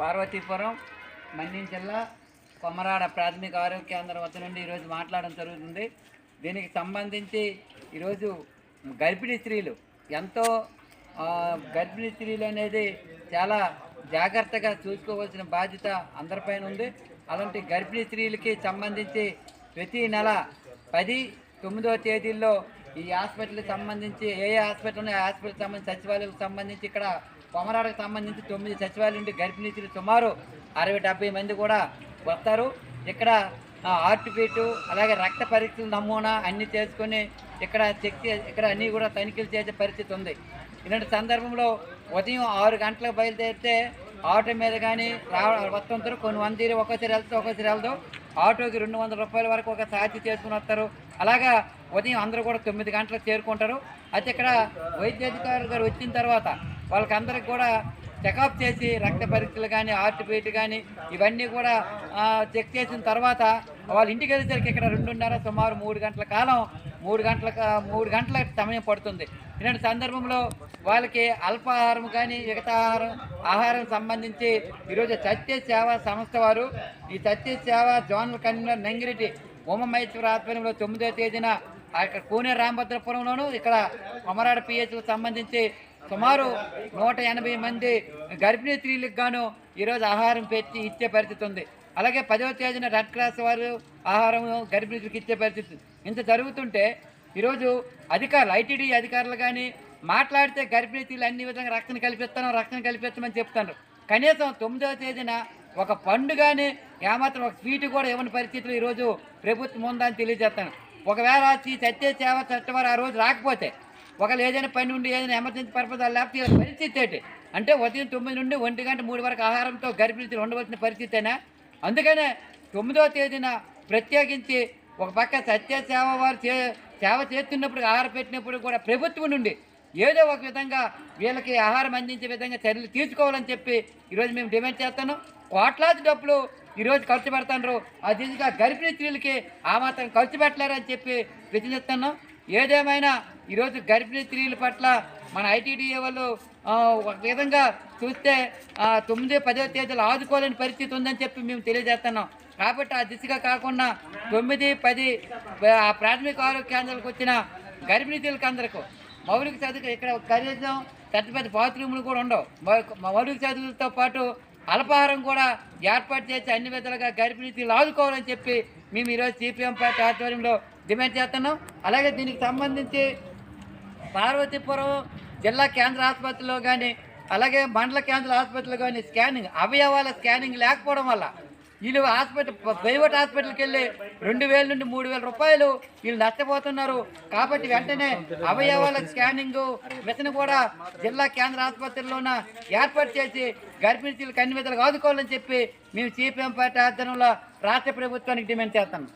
పార్వతీపురం మన్యం జిల్లా కొమరాడ ప్రాథమిక ఆరోగ్య కేంద్రం వద్ద నుండి ఈరోజు మాట్లాడడం జరుగుతుంది. దీనికి సంబంధించి ఈరోజు గర్భిణీ స్త్రీలు ఎంతో గర్భిణీ స్త్రీలు అనేది చాలా జాగ్రత్తగా చూసుకోవాల్సిన బాధ్యత అందరిపైన ఉంది. అలాంటి గర్భిణీ స్త్రీలకి సంబంధించి ప్రతి నెల పది తొమ్మిదవ తేదీల్లో ఈ హాస్పిటల్కి సంబంధించి ఏ ఏ హాస్పిటల్ ఉన్నాయో ఆ సంబంధించి సచివాలయాలకు సంబంధించి ఇక్కడ కొమరాడకు సంబంధించి తొమ్మిది సచివాలయం నుండి గర్భిణీ సుమారు అరవై డెబ్బై మంది కూడా వస్తారు. ఇక్కడ హార్ట్ అలాగే రక్త పరీక్షలు నమూనా అన్నీ చేసుకొని ఇక్కడ చెక్ ఇక్కడ అన్నీ కూడా తనిఖీలు చేసే పరిస్థితి ఉంది. ఇలాంటి సందర్భంలో ఉదయం ఆరు గంటలకు బయలుదేరితే ఆటో మీద కానీ రా వస్తుంటారు కొన్ని మంది ఒక్కోసారి వెళ్తే ఒక్కోసారి వెళ్దాం. ఆటోకి రెండు వందల రూపాయల వరకు ఒక ఛార్జ్ చేసుకుని వస్తారు. అలాగా ఉదయం అందరూ కూడా తొమ్మిది గంటలకు చేరుకుంటారు. అయితే ఇక్కడ వైద్యాధికారులు గారు వచ్చిన తర్వాత వాళ్ళకందరికి కూడా చెకప్ చేసి రక్త పరీక్షలు కానీ హార్ట్ బీట్ కానీ ఇవన్నీ కూడా చెక్ చేసిన తర్వాత వాళ్ళ ఇంటికి వెళ్ళేసరికి ఇక్కడ రెండున్నర సుమారు మూడు గంటల కాలం మూడు గంటల మూడు గంటల సమయం పడుతుంది. ఇలాంటి సందర్భంలో వాళ్ళకి అల్పాహారం కానీ మిగతాహారం ఆహారం సంబంధించి ఈరోజు సత్య సేవ సంస్థ వారు ఈ సత్య సేవ జోనల్ కన్వీనర్ నంగిరెడ్డి ఉమమహేశ్వర ఆధ్వర్యంలో తొమ్మిదో తేదీన అక్కడ కోనే రామభద్రపురంలోను ఇక్కడ కొమరాడ పిహెచ్కి సంబంధించి సుమారు నూట ఎనభై మంది గర్భిణీ స్త్రీలకు గాను ఈరోజు ఆహారం పెట్టి ఇచ్చే పరిస్థితి ఉంది. అలాగే పదవ తేదీన రెడ్ క్రాస్ వారు ఆహారం గర్భిణీలకు ఇచ్చే పరిస్థితి ఇంత జరుగుతుంటే ఈరోజు అధికారులు ఐటీడీ అధికారులు కానీ మాట్లాడితే గర్భిణీ స్త్రీలు అన్ని విధంగా రక్షణ కల్పిస్తాను రక్షణ కల్పిస్తామని చెప్తాను కనీసం తొమ్మిదవ తేదీన ఒక పండు కానీ ఏమాత్రం ఒక స్వీట్ కూడా ఇవ్వని పరిస్థితులు ఈరోజు ప్రభుత్వం ఉందని తెలియజేస్తాను. ఒకవేళ ఈ సత్య సేవ చట్టం వారు ఆ రోజు రాకపోతే ఒకవేళ ఏదైనా పని ఉండి ఏదైనా ఎమర్జెన్సీ పర్పస్ లేకపోతే పరిస్థితి ఏంటి? అంటే ఉదయం తొమ్మిది నుండి ఒంటి గంట మూడు వరకు ఆహారంతో గర్భిణీలు ఉండవలసిన పరిస్థితేనా అందుకనే తొమ్మిదవ తేదీన ప్రత్యేకించి ఒక పక్క సత్య సేవ వారు చే సేవ చేస్తున్నప్పుడు ఆహారం పెట్టినప్పుడు కూడా ప్రభుత్వం నుండి ఏదో ఒక విధంగా వీళ్ళకి ఆహారం అందించే విధంగా చర్యలు తీసుకోవాలని చెప్పి ఈరోజు మేము డిమాండ్ చేస్తాను కోట్లాది డబ్బులు ఈరోజు ఖర్చు పెడతాను ఆ దిశగా గర్భిణీ స్త్రీలకి ఆ మాత్రం ఖర్చు పెట్టలేరని చెప్పి ప్రశ్నిస్తున్నాం ఏదేమైనా ఈరోజు గర్భిణీ స్త్రీల పట్ల మన ఐటీడీఏ వాళ్ళు ఒక విధంగా చూస్తే తొమ్మిది పదో తేదీలు ఆదుకోలేని పరిస్థితి ఉందని చెప్పి మేము తెలియజేస్తున్నాం. కాబట్టి ఆ దిశగా కాకుండా తొమ్మిది పది ఆ ప్రాథమిక ఆరోగ్య కేంద్రాలకు వచ్చిన గర్భిణీ స్త్రీలకు అందరికీ మౌలిక చదువు ఇక్కడ కనీసం పెద్ద పెద్ద బాత్రూములు కూడా ఉండవు. మౌలిక చదువులతో పాటు అల్పాహారం కూడా ఏర్పాటు చేసి అన్ని విధాలుగా గర్భిణీ స్త్రీలు ఆదుకోవాలని చెప్పి మేము ఈరోజు సిపిఎం పార్టీ ఆధ్వర్యంలో డిమాండ్ చేస్తున్నాం. అలాగే దీనికి సంబంధించి పార్వతీపురం జిల్లా కేంద్ర ఆసుపత్రిలో కానీ అలాగే మండల కేంద్ర ఆసుపత్రిలో కానీ స్కానింగ్ అవయవాల స్కానింగ్ లేకపోవడం వల్ల వీళ్ళు హాస్పిటల్ ప్రైవేట్ హాస్పిటల్కి వెళ్ళి రెండు వేల నుండి మూడు వేల రూపాయలు వీళ్ళు నష్టపోతున్నారు. కాబట్టి వెంటనే అవయవాల స్కానింగ్ మిషన్ కూడా జిల్లా కేంద్ర ఆసుపత్రిలోన ఏర్పాటు చేసి గర్భిణీలు అన్ని విధాలుగా ఆదుకోవాలని చెప్పి మేము సిపిఎం పార్టీ ఆధ్వర్యంలో రాష్ట్ర ప్రభుత్వానికి డిమాండ్ చేస్తాం